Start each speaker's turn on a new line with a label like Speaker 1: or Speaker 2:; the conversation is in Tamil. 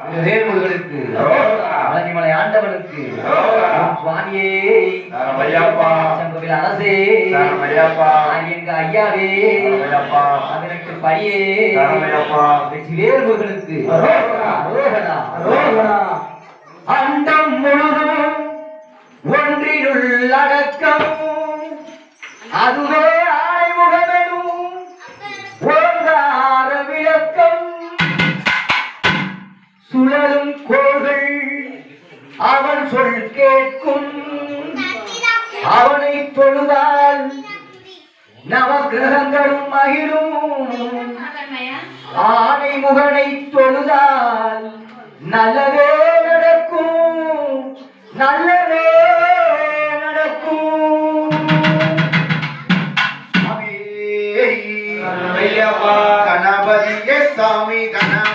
Speaker 1: வேல்முருகனுக்கு ஆண்டவனுக்கு சுவாமியே செங்கோவில் அரசே எங்க ஐயாவே பதினெட்டு படியே வேல்முருகனுக்கு. அண்டம் முழுதும் அடக்கம். அதுவே சுழலும் கோள்கள். அவன் சொல் கேட்கும். அவனை தொழுதால் நவ கிரகங்களும் மகிழும். ஆனை முகனை தொழுதால் நல்லதே நடக்கும். நல்லதே நடக்கும். கணபதிய சாமி கணபதி